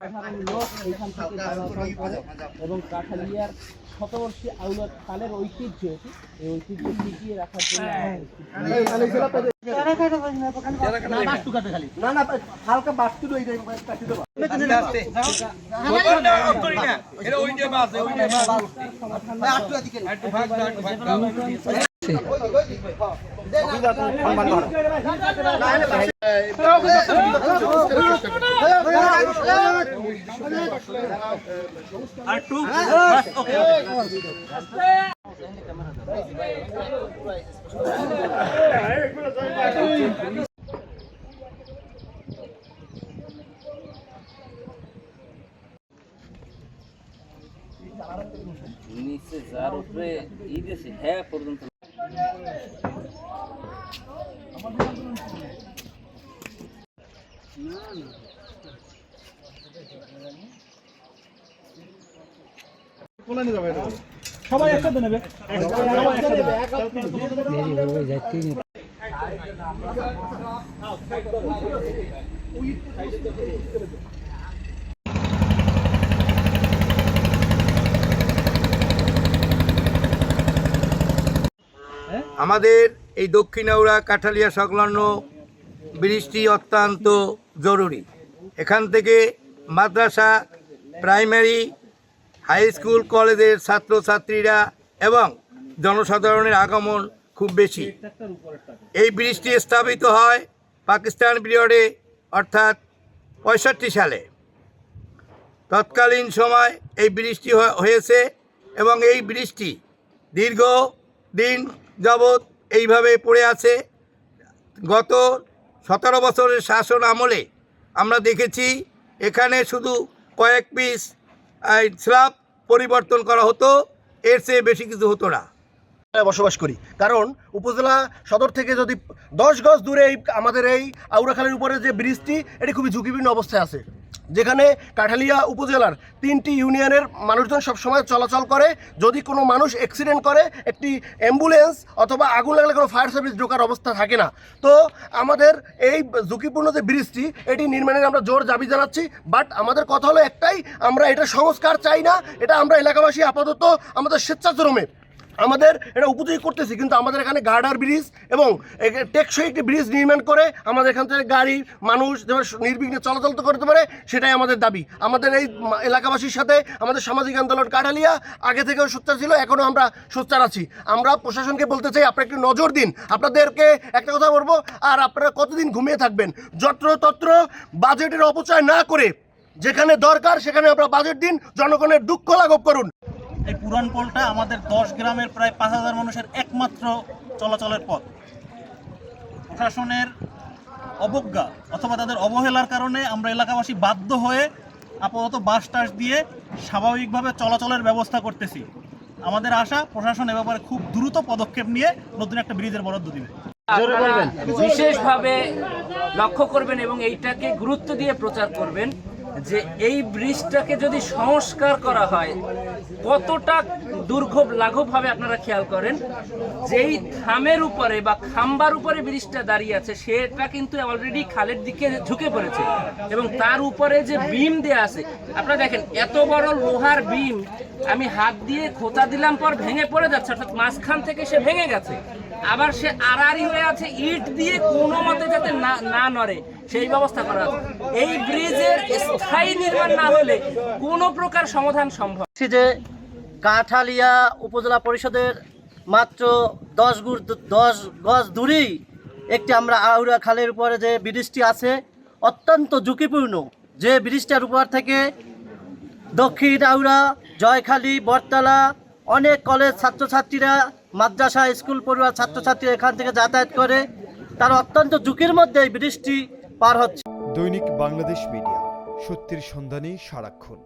সাধারণ লোক এইখান থেকে চলাচল করে এবং কাঠালিয়ার শতবর্ষী আউলার কালের ঐতিহ্য এই ঐতিহ্য টিকিয়ে রাখার জন্য না, না হালকা বাস্তু রয়ে যায় নিচে যার উপরে ই গেছে হ্যাঁ পর্যন্ত। সবাই একসাথে নেবে। সবাই একসাথে নেবে। আমাদের এই দক্ষিণাউড়া কাঠালিয়া সংলগ্ন ব্রিজটি অত্যন্ত জরুরি। এখান থেকে মাদ্রাসা প্রাইমারি হাই স্কুল, কলেজের ছাত্রছাত্রীরা এবং জনসাধারণের আগমন খুব বেশি। এই ব্রিজটি স্থাপিত হয় পাকিস্তান পিরিয়ডে, অর্থাৎ পঁয়ষট্টি সালে। তৎকালীন সময় এই ব্রিজটি হয়েছে এবং এই ব্রিজটি দীর্ঘ দিন যাবৎ এইভাবে পড়ে আছে। গত সতেরো বছরের শাসন আমলে আমরা দেখেছি এখানে শুধু কয়েক পিস স্ল্যাব পরিবর্তন করা হতো, এর চেয়ে বেশি কিছু হতো না। বসবাস করি। কারণ উপজেলা সদর থেকে যদি দশ গজ দূরে আমাদের এই আউরাখালের উপরে যে ব্রিজটি, এটি খুবই ঝুঁকিপূর্ণ অবস্থায় আছে। যেখানে কাঠালিয়া উপজেলার তিনটি ইউনিয়নের মানুষজন সবসময় চলাচল করে। যদি কোনো মানুষ অ্যাক্সিডেন্ট করে, একটি অ্যাম্বুলেন্স অথবা আগুন লাগলে কোনো ফায়ার সার্ভিস ঢোকার অবস্থা থাকে না। তো আমাদের এই ঝুঁকিপূর্ণ যে ব্রিজটি, এটি নির্মাণের আমরা জোর দাবি জানাচ্ছি। বাট আমাদের কথা হলো একটাই, আমরা এটা সংস্কার চাই না, এটা আমরা এলাকাবাসী আপাতত আমাদের স্বেচ্ছাশ্রমে আমাদের এটা উপযোগী করতেছি, কিন্তু আমাদের এখানে গার্ডার ব্রিজ এবং টেকসই একটি ব্রিজ নির্মাণ করে আমাদের এখান থেকে গাড়ি, মানুষ নির্বিঘ্নে চলাচল তো করতে পারে, সেটাই আমাদের দাবি। আমাদের এই এলাকাবাসীর সাথে আমাদের সামাজিক আন্দোলন কাঠালিয়া আগে থেকেও সোচ্চার ছিল, এখনও আমরা সোচ্চার আছি। আমরা প্রশাসনকে বলতে চাই, আপনারা একটু নজর দিন। আপনাদেরকে একটা কথা বলব, আর আপনারা কতদিন ঘুমিয়ে থাকবেন? যত্রতত্র বাজেটের অপচয় না করে যেখানে দরকার সেখানে আপনারা বাজেট দিন, জনগণের দুঃখ লাঘব করুন। এই পুরান পোলটা আমাদের দশ গ্রামের প্রায় পাঁচ হাজার মানুষের একমাত্র চলাচলের পথ। প্রশাসনের অবজ্ঞা অথবা তাদের অবহেলার কারণে আমরা এলাকাবাসী বাধ্য হয়ে আপাতত বাস টাস দিয়ে স্বাভাবিকভাবে চলাচলের ব্যবস্থা করতেছি। আমাদের আশা প্রশাসন এ ব্যাপারে খুব দ্রুত পদক্ষেপ নিয়ে নতুন একটা ব্রিজের বরাদ্দ দিবে। বিশেষভাবে লক্ষ্য করবেন এবং এইটাকে গুরুত্ব দিয়ে প্রচার করবেন যে এই ব্রিজটাকে যদি সংস্কার করা হয় কতটা দুর্ভোগ লাঘব হবে আপনারা খেয়াল করেন, যেই থামের উপরে বা খাম্বার উপরে ব্রিজটা দাঁড়িয়ে আছে, সেটা কিন্তু অলরেডি খালের দিকে ঝুঁকে পড়েছে। এবং তার উপরে যে বিম দেয়া আছে, আপনারা দেখেন, এত বড় লোহার বিম, আমি হাত দিয়ে খোঁচা দিলাম পর ভেঙে পড়ে যাচ্ছে, অর্থাৎ মাঝখান থেকে সে ভেঙে গেছে। আবার সে আড়াআড়ি হয়ে আছে, ইট দিয়ে কোনো মতে যাতে না না নড়ে, সেই ব্যবস্থা করা এই ব্রিজের স্থায়ী নির্মাণ না হলে কোনো প্রকার সমাধান সম্ভব যে কাঠালিয়া উপজেলা পরিষদের মাত্র দশ গুর দশ গজ দূরেই একটি আমরা আউরা খালের উপরে যে ব্রিজটি আছে, অত্যন্ত ঝুঁকিপূর্ণ। যে ব্রিজটার উপর থেকে দক্ষিণ আউরা জয়খালী, বটতলা, অনেক কলেজ ছাত্রছাত্রীরা, মাদ্রাসা, স্কুল পড়ুয়া ছাত্রছাত্রীরা এখান থেকে যাতায়াত করে। তার অত্যন্ত ঝুঁকির মধ্যে এই ব্রিজটি পার হচ্ছে। দৈনিক বাংলাদেশ মিডিয়া, সত্যের সন্ধানে সারাক্ষণ।